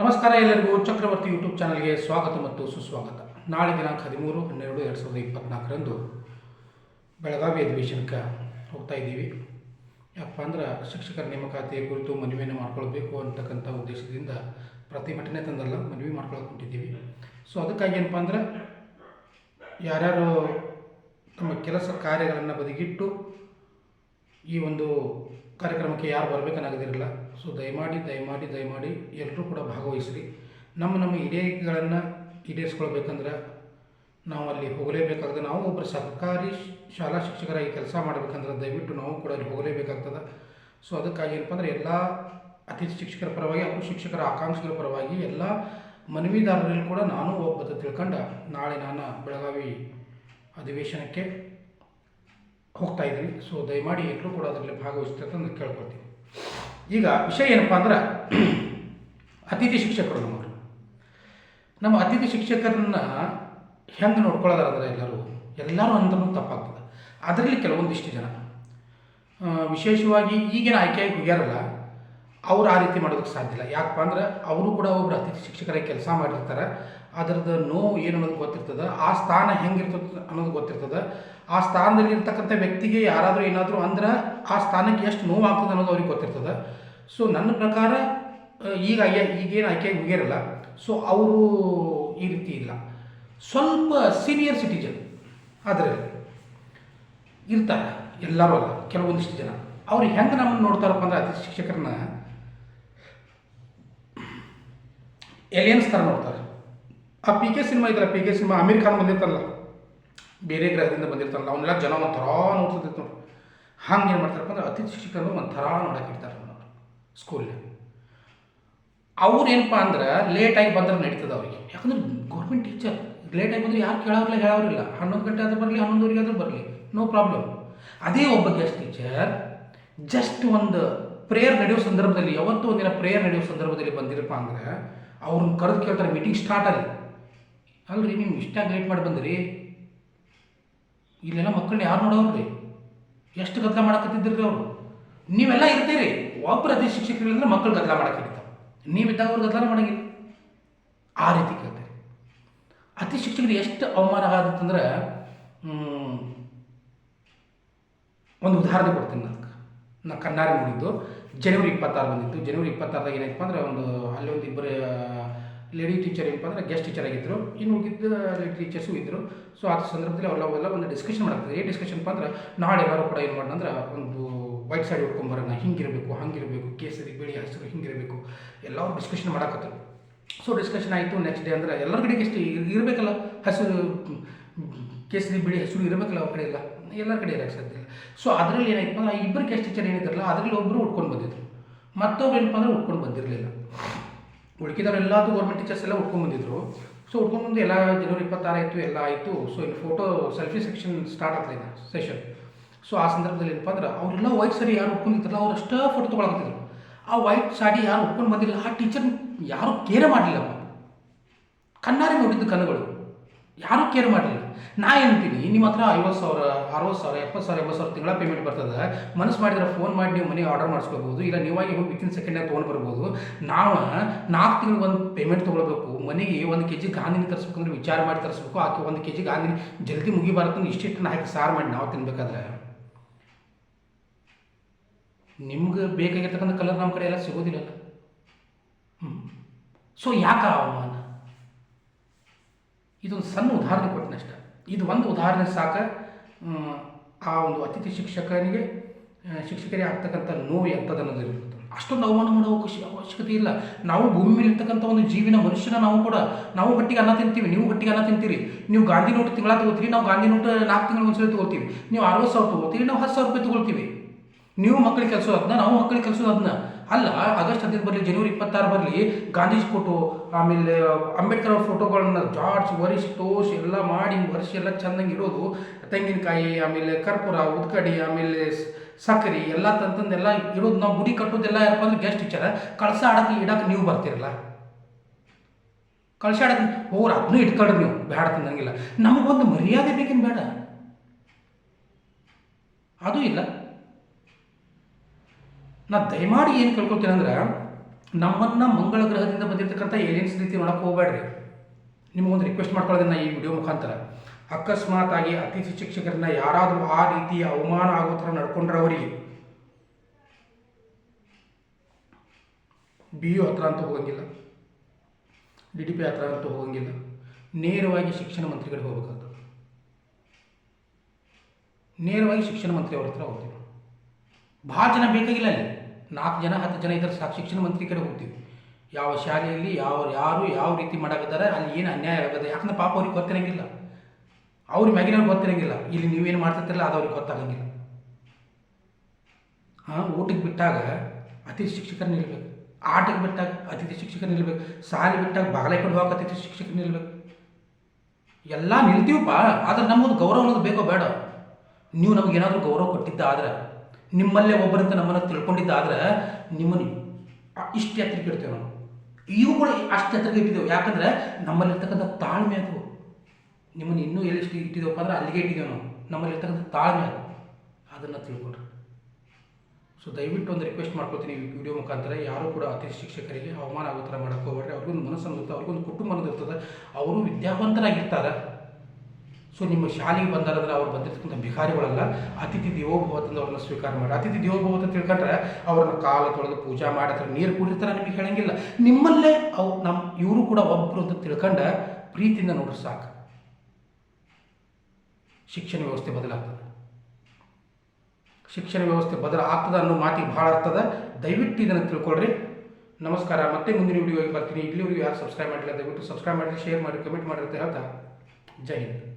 ನಮಸ್ಕಾರ ಎಲ್ಲರಿಗೂ ಚಕ್ರವರ್ತಿ ಯೂಟ್ಯೂಬ್ ಚಾನಲ್ಗೆ ಸ್ವಾಗತ ಮತ್ತು ಸುಸ್ವಾಗತ. ನಾಳೆ ದಿನಾಂಕ ಹದಿಮೂರು, ಹನ್ನೆರಡು, ಎರಡು ಸಾವಿರದ ಇಪ್ಪತ್ನಾಲ್ಕರಂದು ಬೆಳಗಾವಿ ಅಧಿವೇಶನಕ್ಕೆ ಹೋಗ್ತಾ ಇದ್ದೀವಿ. ಯಾಕಪ್ಪ ಅಂದ್ರೆ ಶಿಕ್ಷಕರ ನೇಮಕಾತಿಯ ಕುರಿತು ಮನವಿಯನ್ನು ಮಾಡ್ಕೊಳ್ಬೇಕು ಅಂತಕ್ಕಂಥ ಉದ್ದೇಶದಿಂದ ಪ್ರತಿಭಟನೆ ತಂದಲ್ಲ, ಮನವಿ ಮಾಡ್ಕೊಳಕ್ಕೆ ಹೊಂಟಿದ್ದೀವಿ. ಸೊ ಅದಕ್ಕಾಗಿ ಏನಪ್ಪ ಅಂದ್ರೆ ಯಾರ್ಯಾರು ತಮ್ಮ ಕೆಲಸ ಕಾರ್ಯಗಳನ್ನು ಬದಿಗಿಟ್ಟು ಈ ಒಂದು ಕಾರ್ಯಕ್ರಮಕ್ಕೆ ಯಾರು ಬರಬೇಕನ್ನಾಗದಿರಲ್ಲ. ಸೊ ದಯಮಾಡಿ ದಯಮಾಡಿ ದಯಮಾಡಿ ಎಲ್ಲರೂ ಕೂಡ ಭಾಗವಹಿಸ್ರಿ. ನಮ್ಮ ನಮ್ಮ ಇಡೇಗಳನ್ನು ಈಡೇರಿಸ್ಕೊಳ್ಬೇಕಂದ್ರೆ ನಾವು ಅಲ್ಲಿ ಹೋಗಲೇಬೇಕಾಗ್ತದೆ. ನಾವು ಒಬ್ಬರು ಸರ್ಕಾರಿ ಶಾಲಾ ಶಿಕ್ಷಕರಾಗಿ ಕೆಲಸ ಮಾಡಬೇಕಂದ್ರೆ ದಯವಿಟ್ಟು ನಾವು ಕೂಡ ಅಲ್ಲಿ ಹೋಗಲೇಬೇಕಾಗ್ತದೆ. ಸೊ ಅದಕ್ಕಾಗಿ ಏನಪ್ಪ ಅಂದರೆ ಎಲ್ಲ ಅತಿಥಿ ಶಿಕ್ಷಕರ ಪರವಾಗಿ ಹಾಗೂ ಶಿಕ್ಷಕರ ಆಕಾಂಕ್ಷಿಗಳ ಪರವಾಗಿ ಎಲ್ಲ ಮನವಿದಾರರಲ್ಲಿ ಕೂಡ ನಾನು ಒಬ್ಬ ತಿಳ್ಕೊಂಡು ನಾಳೆ ನಾನು ಬೆಳಗಾವಿ ಅಧಿವೇಶನಕ್ಕೆ ಹೋಗ್ತಾ ಇದ್ವಿ ಸೊ ದಯಮಾಡಿ ಎಲ್ಲರೂ ಕೂಡ ಅದರಲ್ಲಿ ಭಾಗವಹಿಸ್ತಾರೆ ಅಂತ ಕೇಳ್ಕೊಳ್ತೀವಿ ಈಗ ವಿಷಯ ಏನಪ್ಪ ಅಂದ್ರೆ, ಅತಿಥಿ ಶಿಕ್ಷಕರು ನಮ್ಮವರು ನಮ್ಮ ಅತಿಥಿ ಶಿಕ್ಷಕರನ್ನ ಹೆಂಗೆ ನೋಡ್ಕೊಳ್ಳೋದಾದ್ರೆ ಎಲ್ಲರೂ ಎಲ್ಲರೂ ಅಂದ್ರೂ ತಪ್ಪಾಗ್ತದೆ. ಅದರಲ್ಲಿ ಕೆಲವೊಂದಿಷ್ಟು ಜನ. ವಿಶೇಷವಾಗಿ ಈಗಿನ ಆಯ್ಕೆಯಾಗಿ ಹೋಗ್ಯಾರಲ್ಲ ಅವ್ರು ಆ ರೀತಿ ಮಾಡೋದಕ್ಕೆ ಸಾಧ್ಯ ಇಲ್ಲ. ಯಾಕಪ್ಪ ಅಂದ್ರೆ ಅವರು ಕೂಡ ಒಬ್ಬರು ಅತಿಥಿ ಶಿಕ್ಷಕರಾಗಿ ಕೆಲಸ ಮಾಡಿರ್ತಾರೆ. ಅದರದ್ದು ನೋವು ಏನು ಅನ್ನೋದು ಗೊತ್ತಿರ್ತದೆ. ಆ ಸ್ಥಾನ ಹೆಂಗಿರ್ತದೆ ಅನ್ನೋದು ಗೊತ್ತಿರ್ತದೆ. ಆ ಸ್ಥಾನದಲ್ಲಿ ಇರ್ತಕ್ಕಂಥ ವ್ಯಕ್ತಿಗೆ ಯಾರಾದರೂ ಏನಾದರೂ ಅಂದ್ರೆ ಆ ಸ್ಥಾನಕ್ಕೆ ಎಷ್ಟು ನೋವು ಆಗ್ತದೆ ಅನ್ನೋದು ಅವ್ರಿಗೆ ಗೊತ್ತಿರ್ತದೆ. ಸೊ ನನ್ನ ಪ್ರಕಾರ ಈಗ ಈಗೇನು ಆಯ್ಕೆ ಹೋಗಿರಲ್ಲ ಸೊ ಅವರು ಈ ರೀತಿ ಇಲ್ಲ. ಸ್ವಲ್ಪ ಸೀನಿಯರ್ ಸಿಟಿಜನ್ ಆದ್ರೆ ಇರ್ತಾರೆ. ಎಲ್ಲರೂ ಅಲ್ಲ. ಕೆಲವೊಂದಿಷ್ಟು ಜನ. ಅವ್ರು ಹೆಂಗೆ ನಮ್ಮನ್ನು ನೋಡ್ತಾರಪ್ಪ ಅಂದ್ರೆ ಅತಿಥಿ ಶಿಕ್ಷಕರನ್ನ ಎಲಿಯನ್ಸ್ ಥರ ನೋಡ್ತಾರೆ. ಆ ಪಿ ಕೆ ಸಿನಿಮಾ ಇದಲ್ಲ ಪಿ ಕೆ ಸಿನಿಮಾ ಅಮೀರ್ ಖಾನ್ ಬಂದಿರ್ತಾರಲ್ಲ, ಬೇರೆ ಗ್ರಹದಿಂದ ಬಂದಿರ್ತಾರಲ್ಲ, ಅವನ್ನೆಲ್ಲ ಜನ ಒಂಥರ ನೋಡ್ತಿರ್ತಿತ್ತು ನೋಡಿ ಹಂಗೆ ಏನು ಮಾಡ್ತಾರಪ್ಪ ಅಂದ್ರೆ ಅತಿಥಿ ಶಿಕ್ಷಕರನ್ನು ಒಂಥರ ನೋಡಕ್ಕಿರ್ತಾರೆ ಅವ್ರನ್ನ ಸ್ಕೂಲ್ನಲ್ಲಿ ಅವ್ರು ಏನಪ್ಪ ಅಂದ್ರೆ ಲೇಟಾಗಿ ಬಂದ್ರೆ ನಡೀತದೆ ಅವರಿಗೆ. ಯಾಕಂದ್ರೆ ಗೌರ್ಮೆಂಟ್ ಟೀಚರ್ ಲೇಟಾಗಿ ಬಂದರೆ ಯಾರು ಕೇಳೋರಿಲ್ಲ ಹೇಳೋರಿಲ್ಲ. ಹನ್ನೊಂದು ಗಂಟೆ ಆದರೂ ಬರಲಿ, ಹನ್ನೊಂದುವರೆಗೆ ಆದರೂ ಬರಲಿ ನೋ ಪ್ರಾಬ್ಲಮ್ ಅದೇ ಒಬ್ಬ ಗೆಸ್ಟ್ ಟೀಚರ್ ಜಸ್ಟ್ ಒಂದು ಪ್ರೇಯರ್ ನಡೆಯೋ ಸಂದರ್ಭದಲ್ಲಿ, ಯಾವತ್ತೂ ಒಂದಿನ ಪ್ರೇಯರ್ ನಡೆಯೋ ಸಂದರ್ಭದಲ್ಲಿ ಬಂದಿರಪ್ಪ ಅಂದ್ರೆ ಅವ್ರನ್ನ ಕರೆದು ಕೇಳ್ತಾರೆ ಮೀಟಿಂಗ್ ಸ್ಟಾರ್ಟ್ ಅಲ್ಲಿ. ಅಲ್ರಿ, ನೀವು ಇಷ್ಟಾಗಿ ಲೇಟ್ ಮಾಡಿ ಬಂದಿರಿ. ಇಲ್ಲೆಲ್ಲ ಮಕ್ಕಳನ್ನ ಯಾರು ನೋಡೋರ್ರಿ ಎಷ್ಟು ಗದ್ದಲ ಮಾಡಕತ್ತಿದ್ರಿ ಅವರು? ನೀವೆಲ್ಲ ಇರ್ತೀರಿ. ಒಬ್ಬರು ಅತಿ ಶಿಕ್ಷಕರಿಲ್ಲಂದ್ರೆ ಮಕ್ಕಳು ಗದ್ದಲ ಮಾಡಕ್ಕಿರ್ತಾವೆ ನೀವಿದ್ದಾಗ ಅವ್ರು ಗದ್ದಲ ಮಾಡಂಗಿಲ್ಲ. ಆ ರೀತಿ ಕೇಳ್ತಾರೆ. ಅತಿ ಶಿಕ್ಷಕರಿಗೆ ಎಷ್ಟು ಅವಮಾನ ಆಗತ್ತಂದ್ರೆ ಒಂದು ಉದಾಹರಣೆ ಕೊಡ್ತೀನಿ ನಾನು ಕಣ್ಣಾರೆ ನೋಡಿದ್ದು, ಜನವರಿ ಇಪ್ಪತ್ತಾರು ಬಂದಿತ್ತು. ಜನವರಿ ಇಪ್ಪತ್ತಾರದಾಗ ಏನಾಯ್ತಪ್ಪ ಅಂದ್ರೆ ಒಂದು ಅಲ್ಲಿ ಒಂದು ಇಬ್ಬರು ಲೇಡಿ ಟೀಚರ್ ಏನಪ್ಪ ಅಂದರೆ ಗೆಸ್ಟ್ ಟೀಚರ್ ಆಗಿದ್ದರು ಇನ್ನು ಉಳಿದಿದ್ದ ಟೀಚರ್ಸು ಇದ್ದರು ಸೊ ಆ ಸಂದರ್ಭದಲ್ಲಿ ಅವೆಲ್ಲ ಅವೆಲ್ಲ ಒಂದು ಡಿಸ್ಕಷನ್ ಮಾಡ್ತಾರೆ ಏನು ಡಿಸ್ಕಷನ್ ಅಂದ್ರೆ, ನಾಳೆ ಎಲ್ಲರೂ ಕೂಡ ಏನು ಮಾಡೋಣ ಅಂದ್ರೆ ಒಂದು ವೈಟ್ ಸೈಡ್ ಉಟ್ಕೊಂಬರೋಣ, ಹಿಂಗಿರಬೇಕು, ಹಂಗಿರಬೇಕು, ಕೇಸರಿ, ಬಿಳಿ ಹಸಿರು, ಹಿಂಗಿರಬೇಕು. ಎಲ್ಲರೂ ಡಿಸ್ಕಷನ್ ಮಾಡಕತ್ತರು ಸೊ ಡಿಸ್ಕಷನ್ ಆಯಿತು ನೆಕ್ಸ್ಟ್ ಡೇ ಅಂದರೆ ಎಲ್ಲರ ಕಡೆ ಎಷ್ಟು ಇರಬೇಕಲ್ಲ. ಹಸಿರು, ಕೇಸರಿ, ಬಿಳಿ, ಹಸಿರು ಇರಬೇಕಲ್ಲ ಅವ್ರ ಕಡೆ ಎಲ್ಲ. ಎಲ್ಲರ ಕಡೆ ಇರೋಕ್ಕೆ ಸಾಧ್ಯ ಇಲ್ಲ. ಸೊ ಅದರಲ್ಲಿ ಏನಾಯ್ತು ಅಂದ್ರೆ ಇಬ್ಬರು ಗೆಸ್ಟ್ ಟೀಚರ್ ಏನಿದ್ರಲ್ಲ ಅದರಲ್ಲಿ ಒಬ್ಬರು ಉಟ್ಕೊಂಡು ಬಂದಿದ್ರು. ಮತ್ತೊಬ್ರು ಏನಪ್ಪ ಅಂದ್ರೆ ಉಟ್ಕೊಂಡು ಬಂದಿರಲಿಲ್ಲ. ಉಳ್ಕಿದವ್ರು ಎಲ್ಲಾದ್ರು ಗೌರ್ಮೆಂಟ್ ಟೀಚರ್ಸ್ ಎಲ್ಲ ಉಟ್ಕೊಂಡ್ಬಂದಿದ್ರು ಸೊ ಉಟ್ಕೊಂಡು ಬಂದು ಎಲ್ಲ ಜನವರಿ ಇಪ್ಪತ್ತಾರು ಆಯಿತು, ಎಲ್ಲ ಆಯಿತು. ಸೊ ಇಲ್ಲಿ ಫೋಟೋ ಸೆಲ್ಫಿ ಸೆಕ್ಷನ್ ಸ್ಟಾರ್ಟ್ ಆಗ್ತಾ ಇದೆ ಸೆಷನ್ ಸೊ ಆ ಸಂದರ್ಭದಲ್ಲಿ ಏನಪ್ಪ ಅಂದ್ರೆ ಅವರೆಲ್ಲ ವೈಟ್ ಸರಿ ಯಾರು ಉಟ್ಕೊಂಡಿದ್ರಲ್ಲ ಅವ್ರು ಅಷ್ಟೇ ಫೋಟೋ ತೊಗೊಳಕತ್ತಿದ್ರು. ಆ ವೈಟ್ ಸಾಡಿ ಯಾರು ಉಟ್ಕೊಂಡು ಬಂದಿಲ್ಲ ಆ ಟೀಚರ್ ಯಾರು ಕೇರ್ ಮಾಡಲಿಲ್ಲ ಕಣ್ಣಾರೆ ನೋಡಿದ್ದು ಕಣ್ಣುಗಳು. ಯಾರೂ ಕೇರ್ ಮಾಡಲಿಲ್ಲ? ನಾ ಏನಂತೀನಿ ನಿಮ್ಮ ಹತ್ರ ಐವತ್ತು ಸಾವಿರ, ಅರವತ್ತು ಸಾವಿರ, ಎಪ್ಪತ್ತು ಸಾವಿರ, ಎಂಬತ್ತು ಸಾವಿರ ತಿಂಗಳ ಪೇಮೆಂಟ್ ಬರ್ತದೆ. ಮನಸ್ಸು ಮಾಡಿದ್ರೆ ಫೋನ್ ಮಾಡಿ ನೀವು ಮನೆಗೆ ಆರ್ಡರ್ ಮಾಡಿಸ್ಕೋಬೋದು ಇಲ್ಲ ನೀವಾಗಿ ಹೋಗಿ ವಿತಿನ್ ಸೆಕೆಂಡಾಗಿ ತೊಗೊಂಡು ಬರ್ಬೋದು. ನಾವು ನಾಲ್ಕು ತಿಂಗಳು ಒಂದು ಪೇಮೆಂಟ್ ತೊಗೊಳ್ಬೇಕು. ಮನೆಗೆ ಒಂದು ಕೆ ಜಿ ಗಾಂಧಿನಿ ತರಿಸ್ಬೇಕಂದ್ರೆ ವಿಚಾರ ಮಾಡಿ ತರಿಸ್ಬೇಕು. ಆಕೆ ಒಂದು ಕೆ ಜಿ ಗಾಂಧಿನಿ ಜಲ್ದಿ ಮುಗಿಬಾರ್ದು ಇಷ್ಟಿಟ್ಟು ಹಾಕಿ ಸಾರು ಮಾಡಿ ನಾವು ತಿನ್ಬೇಕಾದ್ರೆ. ನಿಮ್ಗೆ ಬೇಕಾಗಿರ್ತಕ್ಕಂಥ ಕಲರ್ ನಮ್ಮ ಕಡೆ ಎಲ್ಲ ಸಿಗೋದಿಲ್ಲ ಹ್ಞೂ ಸೊ ಯಾಕೆ ಅವಮಾನ? ಇದೊಂದು ಸಣ್ಣ ಉದಾಹರಣೆ ಕೊಟ್ಟನಷ್ಟೆ ಇದು ಒಂದು ಉದಾಹರಣೆ ಸಾಕ. ಆ ಒಂದು ಅತಿಥಿ ಶಿಕ್ಷಕನಿಗೆ ಶಿಕ್ಷಕರಿಗೆ ಆಗ್ತಕ್ಕಂಥ ನೋವು ಇರುತ್ತೆ. ಅಷ್ಟೊಂದು ಅವಮಾನ ಮಾಡೋ ಅವಶ್ಯಕತೆ ಇಲ್ಲ. ನಾವು ಭೂಮಿ ಮೇಲೆ ಇರ್ತಕ್ಕಂಥ ಒಂದು ಜೀವಿನ ಮನುಷ್ಯನ ನಾವು ಕೂಡ, ನಾವು ಗಟ್ಟಿಗೆ ಅನ್ನ ತಿಂತೀವಿ, ನೀವು ಗಟ್ಟಿಗೆ ಅನ್ನ ತಿಂತೀರಿ. ನೀವು ಗಾಂಧಿ ನೋಟು ತಿಂಗಳ ತಗೋತೀರಿ, ನಾವು ಗಾಂಧಿ ನೋಟು ನಾಲ್ಕು ತಿಂಗಳು ಒಂದ್ಸಲ ತಗೋತೀವಿ. ನೀವು ಅರವತ್ತು ಸಾವಿರ ತಗೋತೀರಿ, ನಾವು ಹತ್ತು ಸಾವಿರ ರೂಪಾಯಿ ತಗೊಳ್ತೀವಿ. ನೀವು ಮಕ್ಕಳಿಗೆ ಕೆಲಸ ಅದನ್ನ ನಾವು ಮಕ್ಕಳಿಗೆ ಕೆಲಸ ಅದನ್ನ ಅಲ್ಲ, ಆಗಸ್ಟ್ ಹದಿನೈದು ಬರಲಿ, ಜನವರಿ ಇಪ್ಪತ್ತಾರು ಬರಲಿ, ಗಾಂಧೀಜಿ ಫೋಟೋ ಆಮೇಲೆ, ಅಂಬೇಡ್ಕರ್ ಅವ್ರ ಫೋಟೋಗಳನ್ನ ಜಾರ್ಜ್ ವರಿಷ್ ಟೋಸ್ ಎಲ್ಲ ಮಾಡಿ ವರ್ಷ ಎಲ್ಲ ಚಂದಂಗೆ ಇಡೋದು. ತೆಂಗಿನಕಾಯಿ, ಆಮೇಲೆ ಕರ್ಪೂರ ಉದ್ಕಡಿ ಆಮೇಲೆ ಸಕ್ಕರೆ, ಎಲ್ಲ ತಂತಂದೆಲ್ಲ ಇಡೋದು. ನಾವು ಗುಡಿ ಕಟ್ಟೋದೆಲ್ಲ ಯಾರಪ್ಪ ಅಂದ್ರೆ ಗೆಸ್ಟ್ ಟೀಚರ್ ಕಳಸ ಆಡಕ್ಕೆ ಇಡಕ್ಕೆ ನೀವು ಬರ್ತಿರಲ್ಲ. ಕಳಸ ಆಡಕ್ಕೆ ಹೋಗ್ರ ಅದನ್ನೂ ಇಟ್ಕೊಳ್ರಿ ನೀವು ಬೇಡ ತಿನ್ನಂಗಿಲ್ಲ ನಮಗೊಂದು ಮರ್ಯಾದೆ ಬೇಕೇನು ಬೇಡ? ಅದು ಇಲ್ಲ. ನಾ ದಯಮಾಡಿ ಏನು ಕೇಳ್ಕೊತೀನಿ ಅಂದ್ರೆ, ನಮ್ಮನ್ನು ಮಂಗಳ ಗ್ರಹದಿಂದ ಬಂದಿರತಕ್ಕಂಥ ಏಲಿಯನ್ಸ್ ರೀತಿ ನೋಡೋಕೆ ಹೋಗಬೇಡ್ರಿ. ನಿಮಗೊಂದು ರಿಕ್ವೆಸ್ಟ್ ಮಾಡ್ಕೊಳ್ಳೋದನ್ನ ಈ ವಿಡಿಯೋ ಮುಖಾಂತರ. ಅಕಸ್ಮಾತ್ ಆಗಿ ಅತಿಥಿ ಶಿಕ್ಷಕರನ್ನ ಯಾರಾದರೂ ಆ ರೀತಿ ಅವಮಾನ ಆಗೋ ಥರ ನಡ್ಕೊಂಡ್ರೆ ಅವರಿಗೆ ಬಿ ಯು ಹತ್ರ ಅಂತೂ ಹೋಗಂಗಿಲ್ಲ. ಡಿ ಡಿ ಪಿ ಹತ್ರ ಅಂತೂ ಹೋಗಂಗಿಲ್ಲ. ನೇರವಾಗಿ ಶಿಕ್ಷಣ ಮಂತ್ರಿಗಳಿಗೆ ಹೋಗ್ಬೇಕಾಗ್ತದೆ. ನೇರವಾಗಿ ಶಿಕ್ಷಣ ಮಂತ್ರಿ ಅವ್ರ ಹತ್ರ ಹೋಗ್ತೀವಿ ಭಾಳ ಜನ ಬೇಕಾಗಿಲ್ಲ ಅಲ್ಲಿ. ನಾಲ್ಕು ಜನ, ಹತ್ತು ಜನ ಇದ್ದರೆ ಸಾಕು, ಶಿಕ್ಷಣ ಮಂತ್ರಿ ಕಡೆ ಹೋಗ್ತೀವಿ. ಯಾವ ಶಾಲೆಯಲ್ಲಿ ಯಾವ, ಯಾರು ಯಾವ ರೀತಿ ಮಾಡಾಕತ್ತಾರೆ, ಅಲ್ಲಿ ಏನು ಅನ್ಯಾಯ ಆಗುತ್ತೆ ಯಾಕಂದ್ರೆ ಪಾಪ ಅವ್ರಿಗೆ ಗೊತ್ತಿರಂಗಿಲ್ಲ. ಅವ್ರಿಗೆ ಮ್ಯಾಗಿನವ್ರಿಗೆ ಗೊತ್ತಿರಂಗಿಲ್ಲ. ಇಲ್ಲಿ ನೀವೇನು ಮಾಡ್ತಿರ್ತಿರಲ್ಲ, ಅದು ಅವ್ರಿಗೆ ಗೊತ್ತಾಗಂಗಿಲ್ಲ. ಹಾಂ ಊಟಕ್ಕೆ ಬಿಟ್ಟಾಗ ಅತಿಥಿ ಶಿಕ್ಷಕರು ನಿಲ್ಬೇಕು. ಆಟಕ್ಕೆ ಬಿಟ್ಟಾಗ ಅತಿಥಿ ಶಿಕ್ಷಕರು ನಿಲ್ಬೇಕು. ಸಾಲಿ ಬಿಟ್ಟಾಗ ಬಾಗಲೈಕೊಂಡು ಹೋಗಕ್ಕೆ ಅತಿಥಿ ಶಿಕ್ಷಕರು ನಿಲ್ಬೇಕು. ಎಲ್ಲ ನಿಲ್ತೀವಪ್ಪ, ಆದ್ರೆ ನಮಗೊಂದು ಗೌರವ ಅನ್ನೋದು ಬೇಕೋ ಬೇಡ. ನೀವು ನಮಗೇನಾದರೂ ಗೌರವ ಕೊಟ್ಟಿದ್ದಾದ್ರೆ ನಿಮ್ಮಲ್ಲೇ ಒಬ್ಬರಂತ ನಮ್ಮನ್ನು ತಿಳ್ಕೊಂಡಿದ್ದಾದ್ರೆ ನಿಮ್ಮನ್ನು ಇಷ್ಟು ಎತ್ತರಕ್ಕೆ ಇಡ್ತೇವೆ ನಾವು. ಇವುಗಳು ಅಷ್ಟು ಎತ್ತರಕ್ಕೆ ಇಟ್ಟಿದ್ದೇವೆ. ಯಾಕಂದ್ರೆ ನಮ್ಮಲ್ಲಿರ್ತಕ್ಕಂಥ ತಾಳ್ಮೆ ಅದು. ನಿಮ್ಮನ್ನು ಇನ್ನೂ ಎಲ್ಲಿ ಇಟ್ಟಿದ್ದೇವಪ್ಪ ಅಂದ್ರೆ ಅಲ್ಲಿಗೆ ಇಟ್ಟಿದ್ದೇವೆ ನಾವು. ನಮ್ಮಲ್ಲಿರ್ತಕ್ಕಂಥ ತಾಳ್ಮೆ ಅದು. ಅದನ್ನು ತಿಳ್ಕೊಂಡ್ರೆ. ಸೊ ದಯವಿಟ್ಟು ಒಂದು ರಿಕ್ವೆಸ್ಟ್ ಮಾಡ್ಕೊತೀನಿ ವಿಡಿಯೋ ಮುಖಾಂತರ. ಯಾರು ಕೂಡ ಅತಿಥಿ ಶಿಕ್ಷಕರಿಗೆ ಅವಮಾನ ಆಗೋ ಥರ ಮಾಡೋಕ್ಕೆ ಹೋಗ್ಬೇಡ್ರಿ. ಅವ್ರಿಗೊಂದು ಮನಸ್ಸನ್ನು ಅವ್ರಿಗೊಂದು ಕುಟುಂಬ ಅನ್ನೋದು ಇರ್ತದೆ ಅವರು ವಿದ್ಯಾವಂತರಾಗಿರ್ತಾರೆ. ಸೊ ನಿಮ್ಮ ಶಾಲೆಗೆ ಬಂದಾರಂದ್ರೆ ಅವ್ರು ಬಂದಿರ್ತಕ್ಕಂಥ ಭಿಕಾರಿಗಳಲ್ಲ, ಅತಿಥಿ ದೇವೋಭವ ಅವ್ರನ್ನ ಸ್ವೀಕಾರ ಮಾಡಿ. ಅತಿಥಿ ದೇವೋಭವ ಅಂತ ತಿಳ್ಕೊಂಡ್ರೆ ಅವ್ರನ್ನ ಕಾಲ ತೊಳೆದು ಪೂಜಾ ಮಾಡತ್ರ ನೀರು ಕುಡಿರ್ತಾರೆ ನಿಮಗೆ ಹೇಳಂಗಿಲ್ಲ. ನಿಮ್ಮಲ್ಲೇ ಅವು ನಮ್ಮ ಇವರು ಕೂಡ ಒಬ್ಬರು ಅಂತ ತಿಳ್ಕೊಂಡ ಪ್ರೀತಿಯಿಂದ ನೋಡ್ರಿ ಸಾಕು. ಶಿಕ್ಷಣ ವ್ಯವಸ್ಥೆ ಬದಲಾಗ್ತದೆ. ಶಿಕ್ಷಣ ವ್ಯವಸ್ಥೆ ಬದಲಾಗ್ತದೆ ಅನ್ನೋ ಮಾತಿಗೆ ಭಾಳ ಅರ್ಥದ ದಯವಿಟ್ಟು ಇದನ್ನು ತಿಳ್ಕೊಳ್ರಿ. ನಮಸ್ಕಾರ. ಮತ್ತೆ ಮುಂದಿನ ವಿಡಿಯೋಗೆ ಬರ್ತೀನಿ. ಇಲ್ಲಿವರೆಗೂ ಯಾರು ಸಬ್ಸ್ಕ್ರೈಬ್ ಮಾಡಿಲ್ಲ ದಯವಿಟ್ಟು ಸಬ್ಸ್ಕ್ರೈಬ್ ಮಾಡಿ ಶೇರ್ ಮಾಡಿ ಕಮೆಂಟ್ ಮಾಡಿ ಅಂತ ಹೇಳ್ತಾ, ಜೈ ಹಿಂದ್.